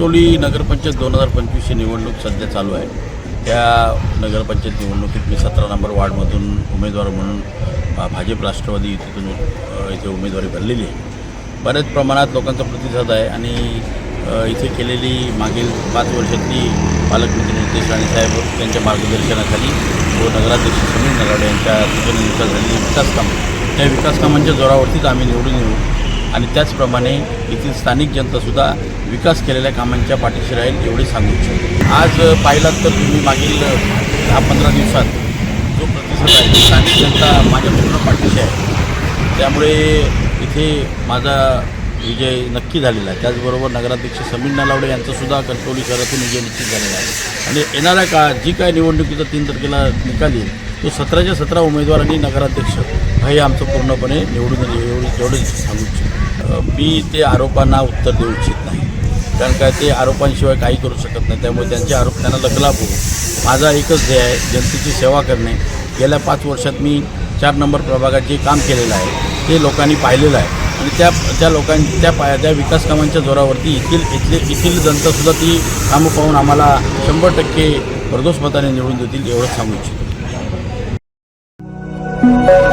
टोली नगरपंचायत दोन हजार पंचवीसची निवडणूक सध्या चालू आहे. त्या नगरपंचायत निवडणुकीत मी सतरा नंबर वार्डमधून उमेदवार म्हणून भाजप राष्ट्रवादी युतीतून इथे उमेदवारी भरलेली आहे. बऱ्याच प्रमाणात लोकांचा प्रतिसाद आहे आणि इथे केलेली मागील पाच वर्षातली पालकमंत्री नितेश राणे साहेब यांच्या मार्गदर्शनाखाली व नगराध्यक्ष समीर नराडे यांच्या सूचनेनुसार झालेली विकास कामं. त्या विकास कामांच्या जोरावरतीच आम्ही निवडून येऊ. आणि त्याचप्रमाणे येथील स्थानिक जनतासुद्धा विकास केलेल्या कामांच्या पाठीशी राहील एवढे सांगू इच्छितो. आज पाहिलात तर तुम्ही मागील दहा पंधरा दिवसात जो प्रतिसाद आहे स्थानिक जनता माझ्या पूर्ण पाठीशी आहे. त्यामुळे इथे माझा विजय नक्की झालेला आहे. त्याचबरोबर नगराध्यक्ष समीर नालावडे यांचासुद्धा कणकवली शहरातून विजय निश्चित झालेला आहे. आणि येणाऱ्या काळात जी काय निवडणुकीचा तीन तारखेला निकाल येईल तो सतराच्या सतरा उमेदवारांनी नगराध्यक्ष हे आमचं पूर्णपणे निवडून एवढं सांगू इच्छितो. मी ते आरोपांना उत्तर देऊ इच्छित नाही. कारण काय ते आरोपांशिवाय काही करू शकत नाही. त्यामुळे त्यांचे आरोप त्यांना लकलाप होऊ माझा एकच ध्येय आहे जनतेची सेवा करणे. गेल्या पाच वर्षात मी चार नंबर प्रभागात जे काम केलेलं आहे ते लोकांनी पाहिलेलं आहे. आणि त्या त्या लोकां त्या पाया त्या विकास कामांच्या जोरावरती येथील इथले येथील जनतासुद्धा ती कामं पाहून आम्हाला शंभर टक्के प्रदोष मताने निवडून देतील एवढंच सांगू इच्छितो. Thank you.